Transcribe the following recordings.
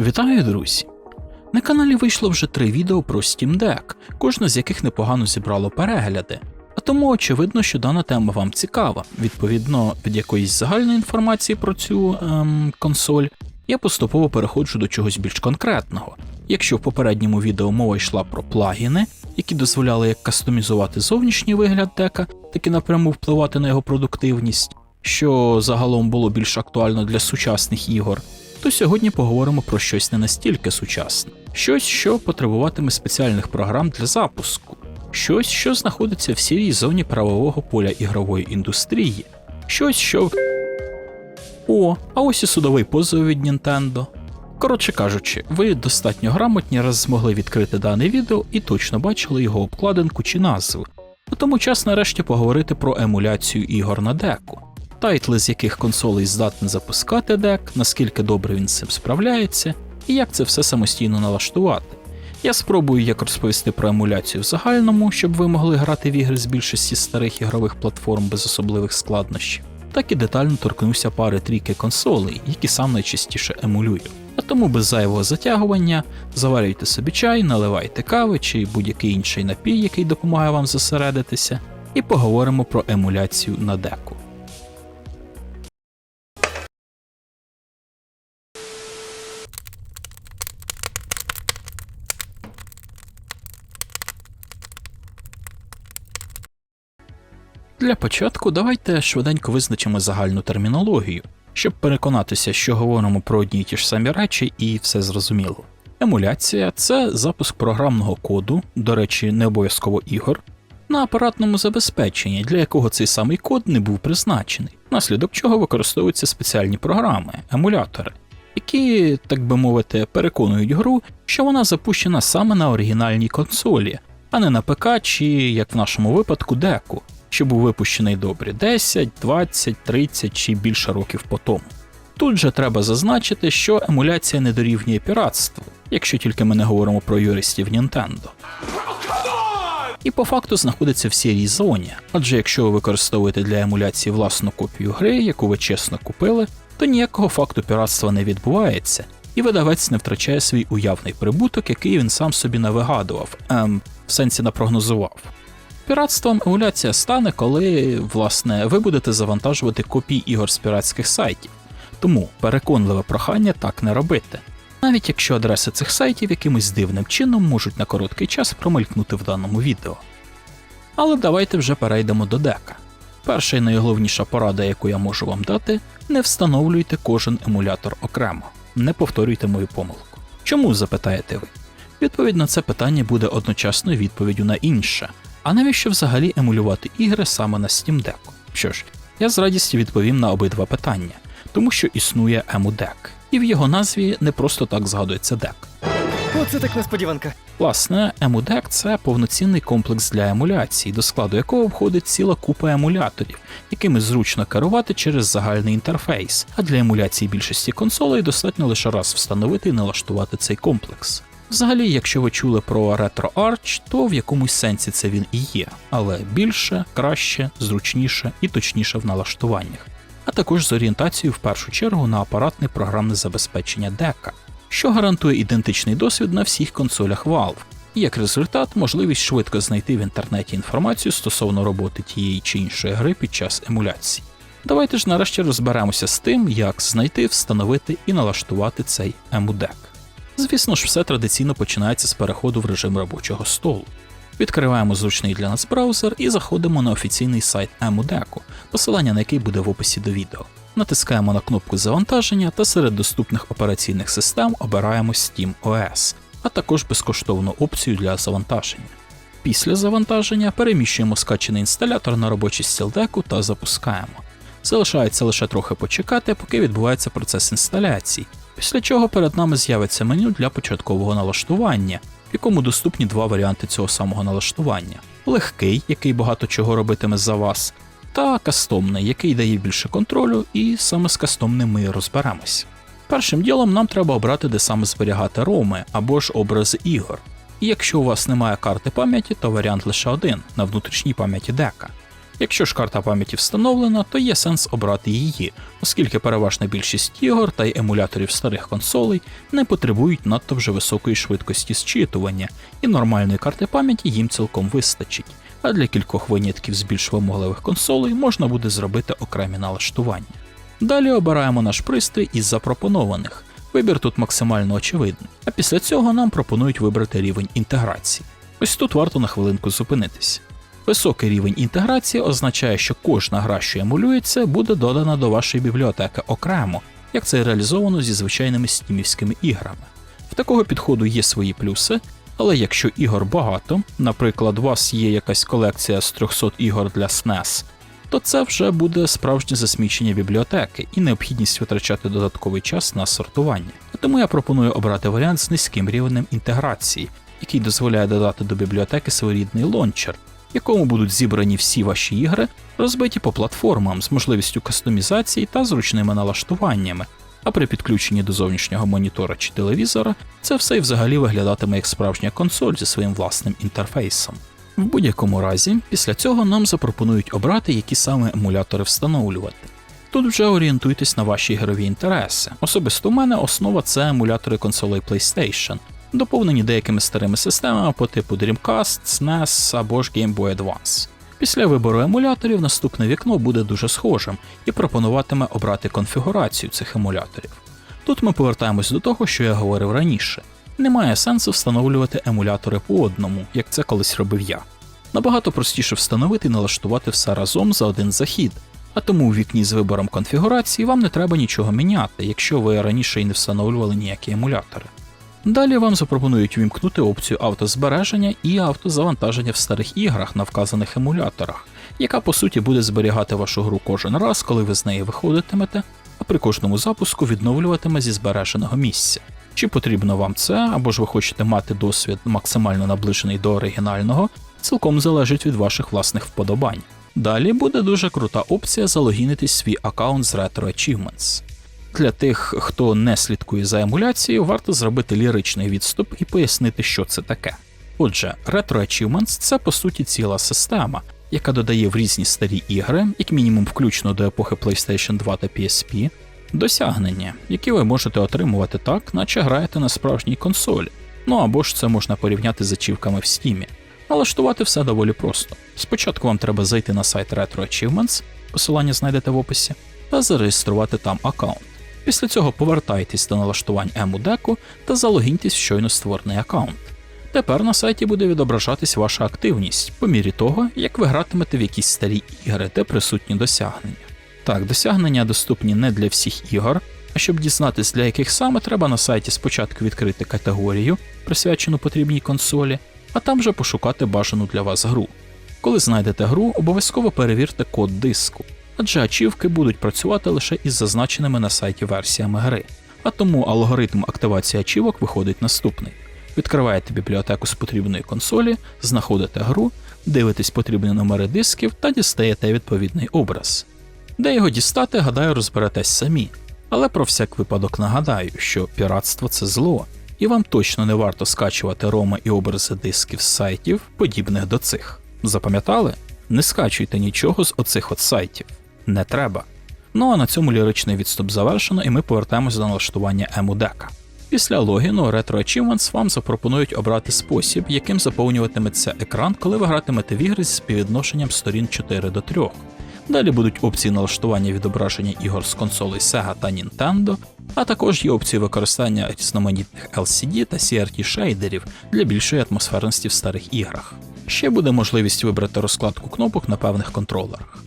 Вітаю, друзі! На каналі вийшло вже три відео про Steam Deck, кожне з яких непогано зібрало перегляди. А тому очевидно, що дана тема вам цікава. Відповідно, від якоїсь загальної інформації про цю ем, консоль я поступово переходжу до чогось більш конкретного. Якщо в попередньому відео мова йшла про плагіни, які дозволяли як кастомізувати зовнішній вигляд дека, так і напряму впливати на його продуктивність, що загалом було більш актуально для сучасних ігор, то сьогодні поговоримо про щось не настільки сучасне, щось, що потребуватиме спеціальних програм для запуску, щось, що знаходиться в сірій зоні правового поля ігрової індустрії, щось, що. О, а ось і судовий позов від Nintendo. Коротше кажучи, ви достатньо грамотні раз змогли відкрити дане відео і точно бачили його обкладинку чи назву. А тому час нарешті поговорити про емуляцію ігор на деку, тайтли з яких консолей здатні запускати дек, наскільки добре він з цим справляється, і як це все самостійно налаштувати. Я спробую як розповісти про емуляцію в загальному, щоб ви могли грати в ігри з більшості старих ігрових платформ без особливих складнощів, так і детально торкнуся пари трійки консолей, які сам найчастіше емулюю. А тому без зайвого затягування заварюйте собі чай, наливайте кави чи будь-який інший напій, який допомагає вам зосередитися, і поговоримо про емуляцію на деку. Для початку давайте швиденько визначимо загальну термінологію, щоб переконатися, що говоримо про одні й ті ж самі речі і все зрозуміло. Емуляція це запуск програмного коду, до речі, не обов'язково ігор, на апаратному забезпеченні, для якого цей самий код не був призначений, внаслідок чого використовуються спеціальні програми, емулятори, які, так би мовити, переконують гру, що вона запущена саме на оригінальній консолі, а не на ПК чи, як в нашому випадку, деку, що був випущений добрі 10, 20, 30 чи більше років по тому. Тут же треба зазначити, що емуляція не дорівнює піратству, якщо тільки ми не говоримо про юристів Nintendo. І по факту знаходиться в сірій зоні, адже якщо ви використовуєте для емуляції власну копію гри, яку ви чесно купили, то ніякого факту піратства не відбувається, і видавець не втрачає свій уявний прибуток, який він сам собі навигадував, ем, в сенсі напрогнозував. Піратством емуляція стане, коли, власне, ви будете завантажувати копії ігор з піратських сайтів. Тому переконливе прохання так не робити, навіть якщо адреси цих сайтів якимось дивним чином можуть на короткий час промелькнути в даному відео. Але давайте вже перейдемо до дека. Перша і найголовніша порада, яку я можу вам дати, не встановлюйте кожен емулятор окремо, не повторюйте мою помилку. Чому запитаєте ви? Відповідь на це питання буде одночасною відповіддю на інше. А навіщо взагалі емулювати ігри саме на Steam Deck? Що ж, я з радістю відповім на обидва питання, тому що існує EmuDeck, і в його назві не просто так згадується дек. Оце так несподіванка. Власне, EmuDeck – це повноцінний комплекс для емуляції, до складу якого входить ціла купа емуляторів, якими зручно керувати через загальний інтерфейс, а для емуляції більшості консолей достатньо лише раз встановити і налаштувати цей комплекс. Взагалі, якщо ви чули про RetroArch, то в якомусь сенсі це він і є, але більше, краще, зручніше і точніше в налаштуваннях, а також з орієнтацією в першу чергу на апаратне програмне забезпечення дека, що гарантує ідентичний досвід на всіх консолях Valve, і як результат можливість швидко знайти в інтернеті інформацію стосовно роботи тієї чи іншої гри під час емуляції. Давайте ж нарешті розберемося з тим, як знайти, встановити і налаштувати цей емудек. Звісно ж, все традиційно починається з переходу в режим робочого столу. Відкриваємо зручний для нас браузер і заходимо на офіційний сайт EmuDeku, посилання на який буде в описі до відео. Натискаємо на кнопку завантаження та серед доступних операційних систем обираємо Steam OS, а також безкоштовну опцію для завантаження. Після завантаження переміщуємо скачений інсталятор на робочий стіл деку та запускаємо. Залишається лише трохи почекати, поки відбувається процес інсталяції, після чого перед нами з'явиться меню для початкового налаштування, в якому доступні два варіанти цього самого налаштування: легкий, який багато чого робитиме за вас, та кастомний, який дає більше контролю, і саме з кастомним ми розберемось. Першим ділом нам треба обрати, де саме зберігати роми або ж образи ігор. І якщо у вас немає карти пам'яті, то варіант лише один на внутрішній пам'яті дека. Якщо ж карта пам'яті встановлена, то є сенс обрати її, оскільки переважна більшість ігор та й емуляторів старих консолей не потребують надто вже високої швидкості зчитування, і нормальної карти пам'яті їм цілком вистачить. А для кількох винятків з більш вимогливих консолей можна буде зробити окремі налаштування. Далі обираємо наш пристрій із запропонованих. Вибір тут максимально очевидний, а після цього нам пропонують вибрати рівень інтеграції. Ось тут варто на хвилинку зупинитися. Високий рівень інтеграції означає, що кожна гра, що емулюється, буде додана до вашої бібліотеки окремо, як це реалізовано зі звичайними стімівськими іграми. В такого підходу є свої плюси, але якщо ігор багато, наприклад, у вас є якась колекція з 300 ігор для SNES, то це вже буде справжнє засмічення бібліотеки і необхідність витрачати додатковий час на сортування. Тому я пропоную обрати варіант з низьким рівнем інтеграції, який дозволяє додати до бібліотеки своєрідний лончер, в якому будуть зібрані всі ваші ігри, розбиті по платформам з можливістю кастомізації та зручними налаштуваннями. А при підключенні до зовнішнього монітора чи телевізора це все й взагалі виглядатиме як справжня консоль зі своїм власним інтерфейсом. В будь-якому разі, після цього нам запропонують обрати, які саме емулятори встановлювати. Тут вже орієнтуйтесь на ваші ігрові інтереси. Особисто у мене основа це емулятори консолей PlayStation, доповнені деякими старими системами по типу Dreamcast, SNES або ж Game Boy Advance. Після вибору емуляторів наступне вікно буде дуже схожим і пропонуватиме обрати конфігурацію цих емуляторів. Тут ми повертаємось до того, що я говорив раніше. Немає сенсу встановлювати емулятори по одному, як це колись робив я. Набагато простіше встановити і налаштувати все разом за один захід, а тому у вікні з вибором конфігурації вам не треба нічого міняти, якщо ви раніше і не встановлювали ніякі емулятори. Далі вам запропонують вімкнути опцію автозбереження і автозавантаження в старих іграх на вказаних емуляторах, яка по суті буде зберігати вашу гру кожен раз, коли ви з неї виходитимете, а при кожному запуску відновлюватиме зі збереженого місця. Чи потрібно вам це, або ж ви хочете мати досвід максимально наближений до оригінального, цілком залежить від ваших власних вподобань. Далі буде дуже крута опція залогінити свій аккаунт з Retro Achievements. Для тих, хто не слідкує за емуляцією, варто зробити ліричний відступ і пояснити, що це таке. Отже, Retro Achievements це по суті ціла система, яка додає в різні старі ігри, як мінімум включно до епохи PlayStation 2 та PSP, досягнення, які ви можете отримувати так, наче граєте на справжній консолі. Ну або ж це можна порівняти з ачівками в Steam. Налаштувати все доволі просто. Спочатку вам треба зайти на сайт Retro Achievements, посилання знайдете в описі, та зареєструвати там аккаунт. Після цього повертайтесь до налаштувань емудеку та залогіньтесь в щойно створений аккаунт. Тепер на сайті буде відображатись ваша активність по мірі того, як ви гратимете в якісь старі ігри, де присутні досягнення. Так, досягнення доступні не для всіх ігор, а щоб дізнатись, для яких саме треба на сайті спочатку відкрити категорію, присвячену потрібній консолі, а там вже пошукати бажану для вас гру. Коли знайдете гру, обов'язково перевірте код диску, адже ачівки будуть працювати лише із зазначеними на сайті версіями гри, а тому алгоритм активації ачівок виходить наступний. Відкриваєте бібліотеку з потрібної консолі, знаходите гру, дивитесь потрібні номери дисків та дістаєте відповідний образ. Де його дістати, гадаю, розберетесь самі. Але про всяк випадок нагадаю, що піратство це зло, і вам точно не варто скачувати роми і образи дисків з сайтів, подібних до цих. Запам'ятали? Не скачуйте нічого з оцих от сайтів. Не треба. Ну а на цьому ліричний відступ завершено, і ми повертаємось до налаштування емудека. Після логіну Retro Achievements вам запропонують обрати спосіб, яким заповнюватиметься екран, коли ви гратимете в ігри з співвідношенням сторін 4 до 3. Далі будуть опції налаштування відображення ігор з консолей Sega та Nintendo, а також є опції використання різноманітних LCD та CRT шейдерів для більшої атмосферності в старих іграх. Ще буде можливість вибрати розкладку кнопок на певних контролерах.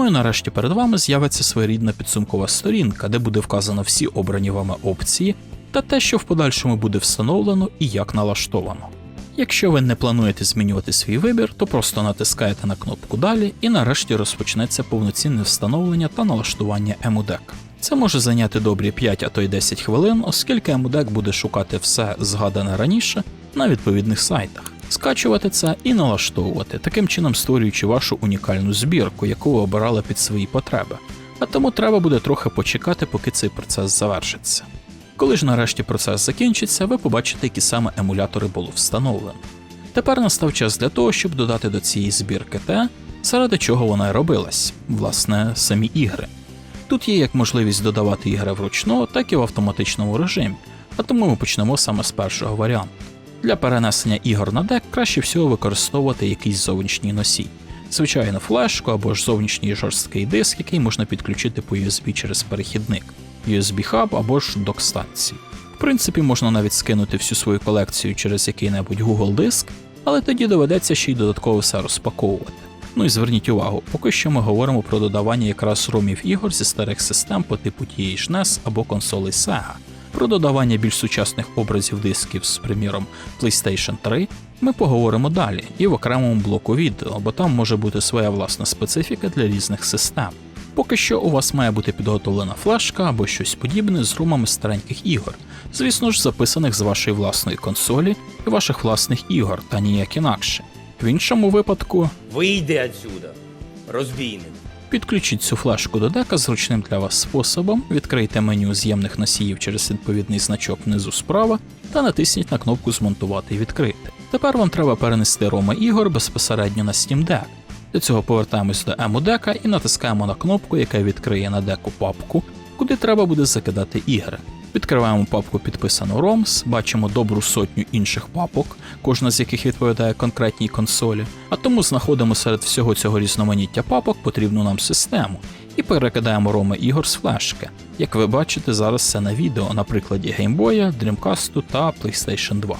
Ну і нарешті перед вами з'явиться своєрідна підсумкова сторінка, де буде вказано всі обрані вами опції та те, що в подальшому буде встановлено і як налаштовано. Якщо ви не плануєте змінювати свій вибір, то просто натискаєте на кнопку Далі і нарешті розпочнеться повноцінне встановлення та налаштування емудек. Це може зайняти добрі 5, а то й 10 хвилин, оскільки емудек буде шукати все згадане раніше на відповідних сайтах, скачувати це і налаштовувати, таким чином створюючи вашу унікальну збірку, яку ви обирали під свої потреби. А тому треба буде трохи почекати, поки цей процес завершиться. Коли ж нарешті процес закінчиться, ви побачите, які саме емулятори було встановлено. Тепер настав час для того, щоб додати до цієї збірки те, заради чого вона робилась, власне, самі ігри. Тут є як можливість додавати ігри вручну, так і в автоматичному режимі, а тому ми почнемо саме з першого варіанту. Для перенесення ігор на дек краще всього використовувати якийсь зовнішній носій, звичайно, флешку або ж зовнішній жорсткий диск, який можна підключити по USB через перехідник, USB хаб або ж док-станції. В принципі, можна навіть скинути всю свою колекцію через який-небудь Google диск, але тоді доведеться ще й додатково все розпаковувати. Ну і зверніть увагу, поки що ми говоримо про додавання якраз ромів ігор зі старих систем по типу тієї ж NES або консолей Sega. Про додавання більш сучасних образів дисків з приміром PlayStation 3 ми поговоримо далі і в окремому блоку відео, бо там може бути своя власна специфіка для різних систем. Поки що у вас має бути підготовлена флешка або щось подібне з румами стареньких ігор, звісно ж, записаних з вашої власної консолі і ваших власних ігор, та ніяк інакше. В іншому випадку Вийди отсюда, розбійник. Підключіть цю флешку до дека зручним для вас способом, відкрийте меню з'ємних носіїв через відповідний значок внизу справа та натисніть на кнопку Змонтувати і відкрити. Тепер вам треба перенести роми ігор безпосередньо на Steam Deck. Для цього повертаємось до ему дека і натискаємо на кнопку, яка відкриє на деку папку, куди треба буде закидати ігри. Відкриваємо папку підписану ROMs, бачимо добру сотню інших папок, кожна з яких відповідає конкретній консолі, а тому знаходимо серед всього цього різноманіття папок потрібну нам систему і перекидаємо роми ігор з флешки. Як ви бачите зараз це на відео на прикладі Геймбоя, Dreamcast та PlayStation 2.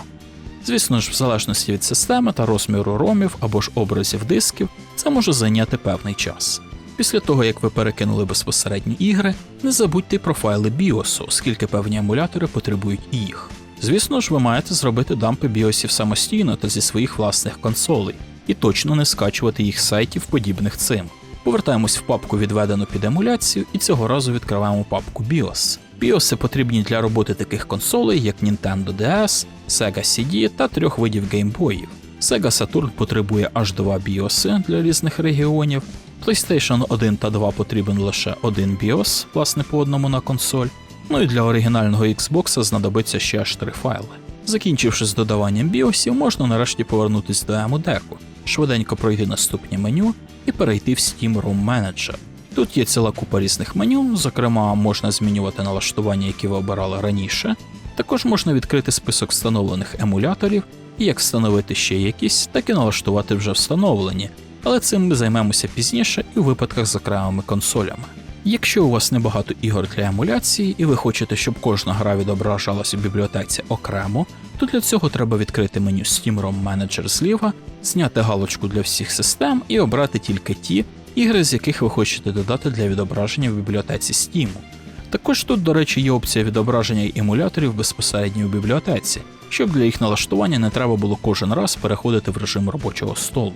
Звісно ж, в залежності від системи та розміру ромів або ж образів дисків, це може зайняти певний час. Після того, як ви перекинули безпосередні ігри, не забудьте про файли BIOS, оскільки певні емулятори потребують їх. Звісно ж, ви маєте зробити дампи BIOSів самостійно та зі своїх власних консолей, і точно не скачувати їх з сайтів, подібних цим. Повертаємось в папку, відведену під емуляцію, і цього разу відкриваємо папку BIOS. BIOS потрібні для роботи таких консолей, як Nintendo DS, Sega CD та трьох видів геймбоїв. Sega Saturn потребує аж два BIOS для різних регіонів. PlayStation 1 та 2 потрібен лише один BIOS, власне по одному на консоль. Ну і для оригінального Xbox знадобиться ще аж три файли. Закінчивши з додаванням BIOSів, можна нарешті повернутися до ему-деку, швиденько пройти наступні меню і перейти в Steam Room Manager. Тут є ціла купа різних меню, зокрема, можна змінювати налаштування, які ви обирали раніше. Також можна відкрити список встановлених емуляторів, і як встановити ще якісь, так і налаштувати вже встановлені, але цим ми займемося пізніше і у випадках з окремими консолями. Якщо у вас небагато ігор для емуляції, і ви хочете, щоб кожна гра відображалась у бібліотеці окремо, то для цього треба відкрити меню Steam ROM Manager зліва, зняти галочку для всіх систем і обрати тільки ті ігри, з яких ви хочете додати для відображення в бібліотеці Steam. Також тут, до речі, є опція відображення емуляторів безпосередньо у бібліотеці, щоб для їх налаштування не треба було кожен раз переходити в режим робочого столу.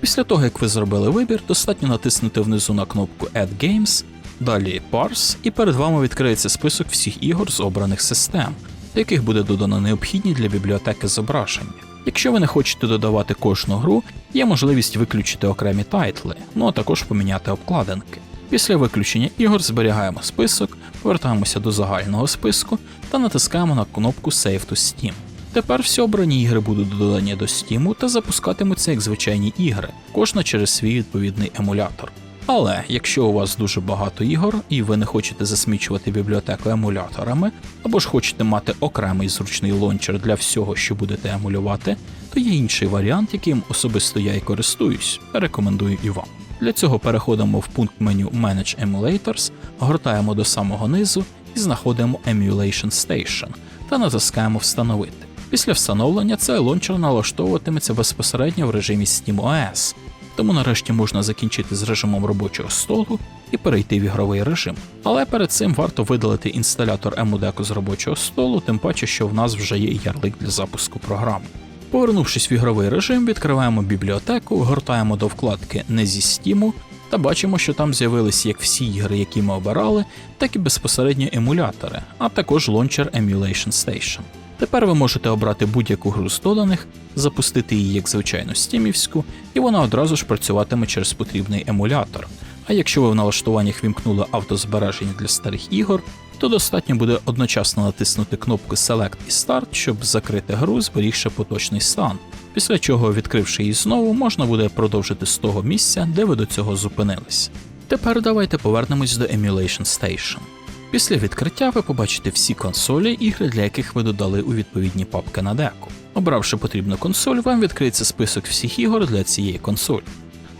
Після того, як ви зробили вибір, достатньо натиснути внизу на кнопку Add Games, далі Parse, і перед вами відкриється список всіх ігор з обраних систем, до яких буде додано необхідні для бібліотеки зображення. Якщо ви не хочете додавати кожну гру, є можливість виключити окремі тайтли, ну а також поміняти обкладинки. Після виключення ігор зберігаємо список, повертаємося до загального списку та натискаємо на кнопку Save to Steam. Тепер всі обрані ігри будуть додані до Steam та запускатимуться як звичайні ігри, кожна через свій відповідний емулятор. Але якщо у вас дуже багато ігор і ви не хочете засмічувати бібліотеку емуляторами, або ж хочете мати окремий зручний лончер для всього, що будете емулювати, то є інший варіант, яким особисто я і користуюсь, рекомендую і вам. Для цього переходимо в пункт меню Manage Emulators, гортаємо до самого низу і знаходимо Emulation Station та натискаємо Встановити. Після встановлення цей лончер налаштовуватиметься безпосередньо в режимі SteamOS, тому нарешті можна закінчити з режимом робочого столу і перейти в ігровий режим. Але перед цим варто видалити інсталятор емудеку з робочого столу, тим паче, що в нас вже є ярлик для запуску програми. Повернувшись в ігровий режим, відкриваємо бібліотеку, гортаємо до вкладки Не зі Steam та бачимо, що там з'явились як всі ігри, які ми обирали, так і безпосередньо емулятори, а також лончер Emulation Station. Тепер ви можете обрати будь-яку гру з доданих, запустити її як звичайну стімівську, і вона одразу ж працюватиме через потрібний емулятор. А якщо ви в налаштуваннях вімкнули автозбереження для старих ігор, то достатньо буде одночасно натиснути кнопку Select і Start, щоб закрити гру, зберігши поточний стан. Після чого, відкривши її знову, можна буде продовжити з того місця, де ви до цього зупинились. Тепер давайте повернемось до Emulation Station. Після відкриття ви побачите всі консолі, ігри для яких ви додали у відповідні папки на деку. Обравши потрібну консоль, вам відкриється список всіх ігор для цієї консолі.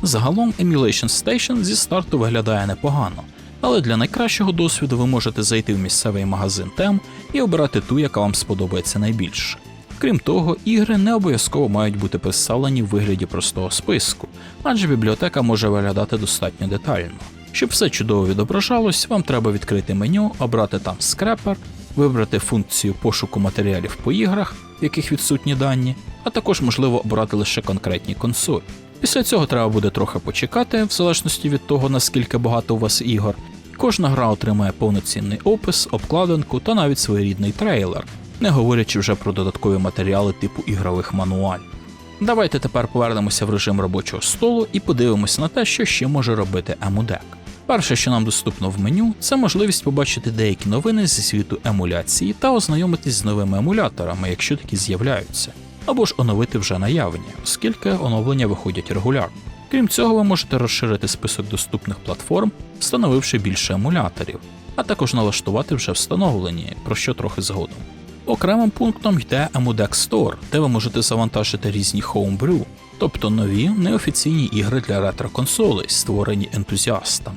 Загалом Emulation Station зі старту виглядає непогано, але для найкращого досвіду ви можете зайти в місцевий магазин тем і обрати ту, яка вам сподобається найбільше. Крім того, ігри не обов'язково мають бути представлені в вигляді простого списку, адже бібліотека може виглядати достатньо детально. Щоб все чудово відображалось, вам треба відкрити меню, обрати там скрепер, вибрати функцію пошуку матеріалів по іграх, в яких відсутні дані, а також можливо обрати лише конкретні консолі. Після цього треба буде трохи почекати, в залежності від того, наскільки багато у вас ігор. Кожна гра отримає повноцінний опис, обкладинку та навіть своєрідний трейлер, не говорячи вже про додаткові матеріали типу ігрових мануалів. Давайте тепер повернемося в режим робочого столу і подивимося на те, що ще може робити EmuDeck. Перше, що нам доступно в меню, це можливість побачити деякі новини зі світу емуляції та ознайомитись з новими емуляторами, якщо такі з'являються, або ж оновити вже наявні, оскільки оновлення виходять регулярно. Крім цього, ви можете розширити список доступних платформ, встановивши більше емуляторів, а також налаштувати вже встановлені, про що трохи згодом. Окремим пунктом йде EmuDeck Store, де ви можете завантажити різні homebrew, тобто нові неофіційні ігри для ретро-консолей, створені ентузіастам.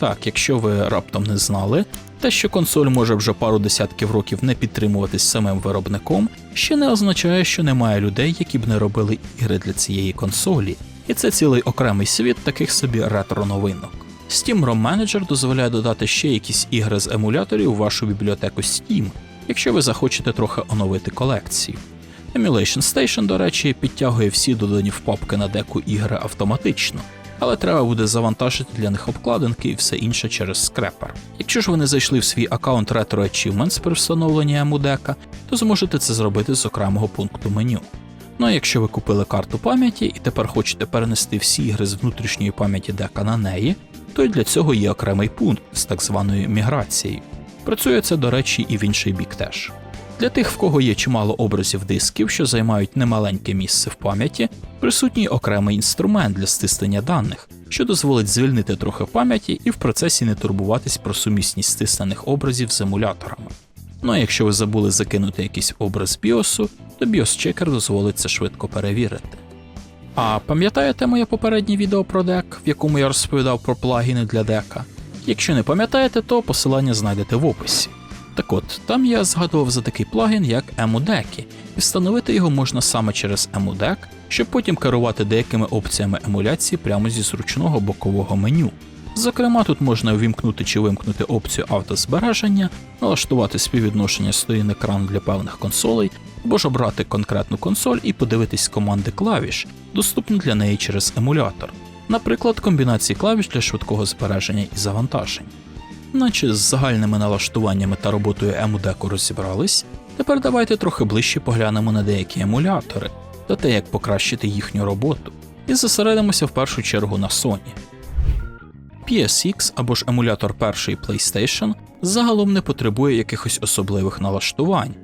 Так, якщо ви раптом не знали, те, що консоль може вже пару десятків років не підтримуватись самим виробником, ще не означає, що немає людей, які б не робили ігри для цієї консолі, і це цілий окремий світ таких собі ретро-новинок. Steam ROM Manager дозволяє додати ще якісь ігри з емуляторів у вашу бібліотеку Steam, якщо ви захочете трохи оновити колекцію. Emulation Station, до речі, підтягує всі додані в папки на деку ігри автоматично, але треба буде завантажити для них обкладинки і все інше через скрепер. Якщо ж ви не зайшли в свій аккаунт Retro Achievements при встановленні емудека, то зможете це зробити з окремого пункту меню. Ну а якщо ви купили карту пам'яті і тепер хочете перенести всі ігри з внутрішньої пам'яті дека на неї, то й для цього є окремий пункт з так званою міграцією. Працює це, до речі, і в інший бік теж. Для тих, в кого є чимало образів дисків, що займають немаленьке місце в пам'яті, присутній окремий інструмент для стиснення даних, що дозволить звільнити трохи пам'яті і в процесі не турбуватись про сумісність стиснених образів з емуляторами. Ну а якщо ви забули закинути якийсь образ біосу, то BIOS Checker дозволить це швидко перевірити. А пам'ятаєте моє попереднє відео про дек, в якому я розповідав про плагіни для дека? Якщо не пам'ятаєте, то посилання знайдете в описі. Так от, там я згадував за такий плагін, як EmuDecky, і встановити його можна саме через EmuDeck, щоб потім керувати деякими опціями емуляції прямо зі зручного бокового меню. Зокрема, тут можна увімкнути чи вимкнути опцію автозбереження, налаштувати співвідношення сторін екрану для певних консолей, або ж обрати конкретну консоль і подивитись команди клавіш, доступні для неї через емулятор, наприклад, комбінації клавіш для швидкого збереження і завантажень. Наче з загальними налаштуваннями та роботою емудеку розібрались, тепер давайте трохи ближче поглянемо на деякі емулятори та те, як покращити їхню роботу, і зосередимося в першу чергу на Sony. PSX або ж емулятор першої PlayStation загалом не потребує якихось особливих налаштувань.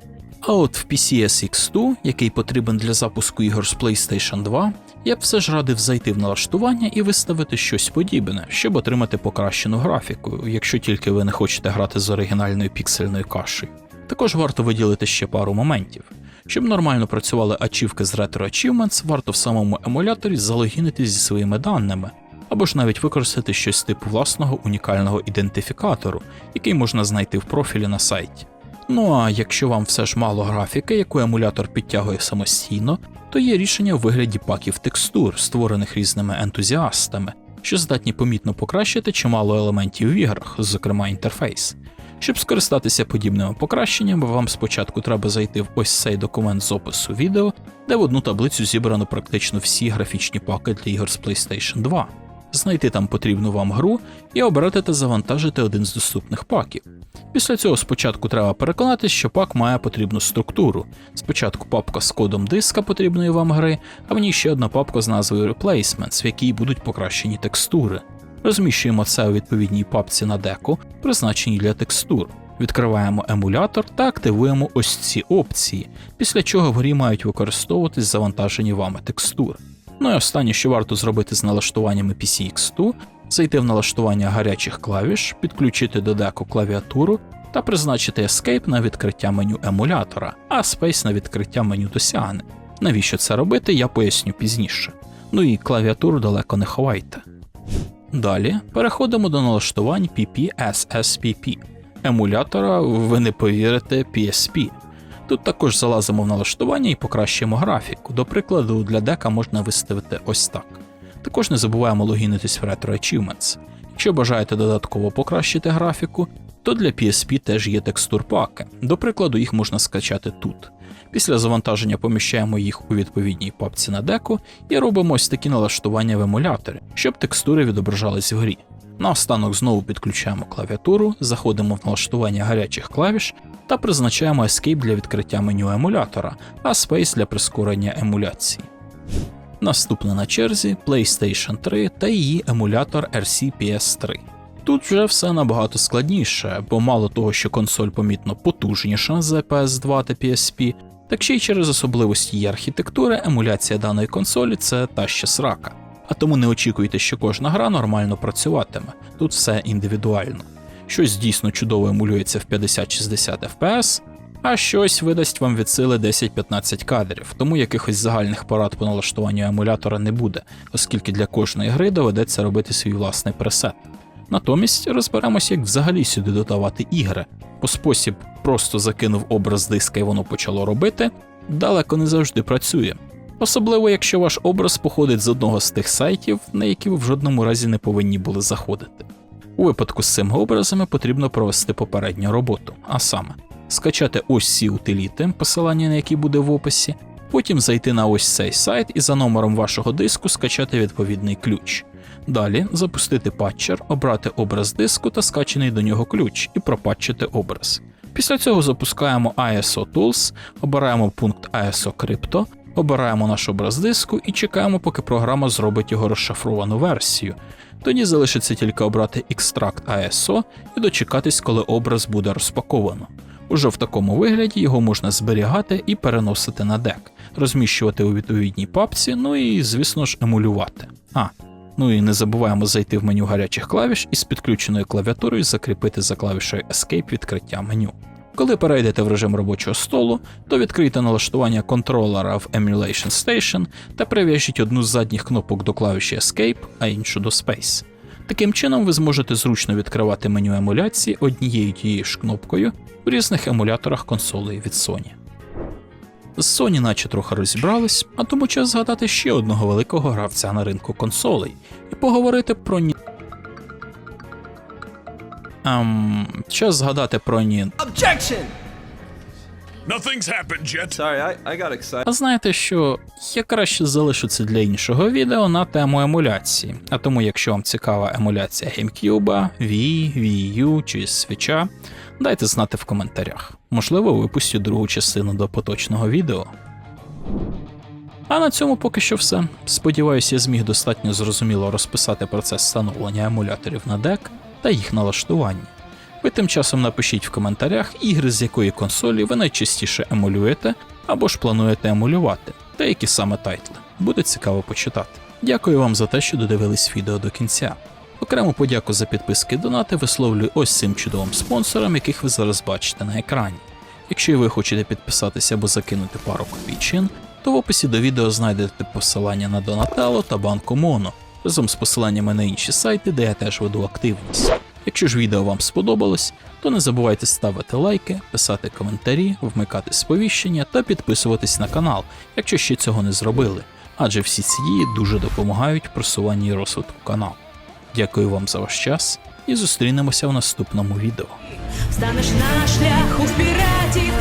А от в PCSX2, який потрібен для запуску ігор з PlayStation 2, я б все ж радив зайти в налаштування і виставити щось подібне, щоб отримати покращену графіку, якщо тільки ви не хочете грати з оригінальною піксельною кашею. Також варто виділити ще пару моментів. Щоб нормально працювали ачівки з Retro Achievements, варто в самому емуляторі залогінити зі своїми даними, або ж навіть використати щось типу власного унікального ідентифікатору, який можна знайти в профілі на сайті. Ну а якщо вам все ж мало графіки, яку емулятор підтягує самостійно, то є рішення в вигляді паків текстур, створених різними ентузіастами, що здатні помітно покращити чимало елементів в іграх, зокрема інтерфейс. Щоб скористатися подібними покращеннями, вам спочатку треба зайти в ось цей документ з опису відео, де в одну таблицю зібрано практично всі графічні паки для ігор з PlayStation 2, знайти там потрібну вам гру і обрати та завантажити один з доступних паків. Після цього спочатку треба переконатися, що пак має потрібну структуру. Спочатку папка з кодом диска потрібної вам гри, а в ній ще одна папка з назвою Replacements, в якій будуть покращені текстури. Розміщуємо це у відповідній папці на деку, призначеній для текстур. Відкриваємо емулятор та активуємо ось ці опції, після чого в грі мають використовуватись завантажені вами текстури. Ну і останнє, що варто зробити з налаштуваннями PCX2, зайти в налаштування гарячих клавіш, підключити до деку клавіатуру та призначити Escape на відкриття меню емулятора, а Space на відкриття меню досягнень. Навіщо це робити, я поясню пізніше. Ну і клавіатуру далеко не ховайте. Далі переходимо до налаштувань PPSSPP, емулятора, ви не повірите, PSP. Тут також залазимо в налаштування і покращуємо графіку. До прикладу, для дека можна виставити ось так. Також не забуваємо логінитись в Retro Achievements. Якщо бажаєте додатково покращити графіку, то для PSP теж є текстурпаки. До прикладу, їх можна скачати тут. Після завантаження поміщаємо їх у відповідній папці на деку і робимо ось такі налаштування в емуляторі, щоб текстури відображались в грі. Наостанок знову підключаємо клавіатуру, заходимо в налаштування гарячих клавіш та призначаємо Escape для відкриття меню емулятора, а Space для прискорення емуляції. Наступне на черзі PlayStation 3 та її емулятор RCPS3. Тут вже все набагато складніше, бо мало того, що консоль помітно потужніша за PS2 та PSP, так ще й через особливості її архітектури емуляція даної консолі це та ще срака. А тому не очікуйте, що кожна гра нормально працюватиме, тут все індивідуально. Щось дійсно чудово емулюється в 50-60 FPS, а щось видасть вам від сили 10-15 кадрів, тому якихось загальних порад по налаштуванню емулятора не буде, оскільки для кожної гри доведеться робити свій власний пресет. Натомість розберемося, як взагалі сюди додавати ігри, бо спосіб просто закинув образ диска і воно почало робити, далеко не завжди працює. Особливо, якщо ваш образ походить з одного з тих сайтів, на які ви в жодному разі не повинні були заходити. У випадку з цими образами потрібно провести попередню роботу, а саме скачати ось ці утиліти, посилання на які буде в описі, потім зайти на ось цей сайт і за номером вашого диску скачати відповідний ключ. Далі запустити патчер, обрати образ диску та скачаний до нього ключ і пропатчити образ. Після цього запускаємо ISO Tools, обираємо пункт ISO Crypto, обираємо наш образ диску і чекаємо, поки програма зробить його розшифровану версію. Тоді залишиться тільки обрати Extract ISO і дочекатись, коли образ буде розпаковано. Уже в такому вигляді його можна зберігати і переносити на дек, розміщувати у відповідній папці, ну і, звісно ж, емулювати. А, ну і не забуваємо зайти в меню гарячих клавіш і з підключеною клавіатурою закріпити за клавішою Escape відкриття меню. Коли перейдете в режим робочого столу, то відкрийте налаштування контролера в Emulation Station та прив'яжіть одну з задніх кнопок до клавіші Escape, а іншу до Space. Таким чином ви зможете зручно відкривати меню емуляції однією тією ж кнопкою у різних емуляторах консолей від Sony. З Sony наче трохи розібрались, а тому час згадати ще одного великого гравця на ринку консолей і поговорити про. Ем, час згадати про ні. Objection! Nothing's happened yet. Sorry, I, I got excited. А знаєте що? Я краще залишу це для іншого відео на тему емуляції. А тому, якщо вам цікава емуляція GameCube, Wii, Wii U чи Switch, дайте знати в коментарях. Можливо, випустю другу частину до поточного відео. А на цьому поки що все. Сподіваюся, я зміг достатньо зрозуміло розписати процес встановлення емуляторів на DEC та їх налаштування. Ви тим часом напишіть в коментарях ігри, з якої консолі ви найчастіше емулюєте або ж плануєте емулювати, та які саме тайтли. Буде цікаво почитати. Дякую вам за те, що додивились відео до кінця. Окрему подяку за підписки і донати висловлюю ось цим чудовим спонсорам, яких ви зараз бачите на екрані. Якщо і ви хочете підписатися або закинути пару копійчин, то в описі до відео знайдете посилання на Donatello та банку Моно, разом з посиланнями на інші сайти, де я теж веду активність. Якщо ж відео вам сподобалось, то не забувайте ставити лайки, писати коментарі, вмикати сповіщення та підписуватись на канал, якщо ще цього не зробили, адже всі ці дії дуже допомагають просуванні розвитку каналу. Дякую вам за ваш час і зустрінемося в наступному відео. Станеш на шлях у піратів,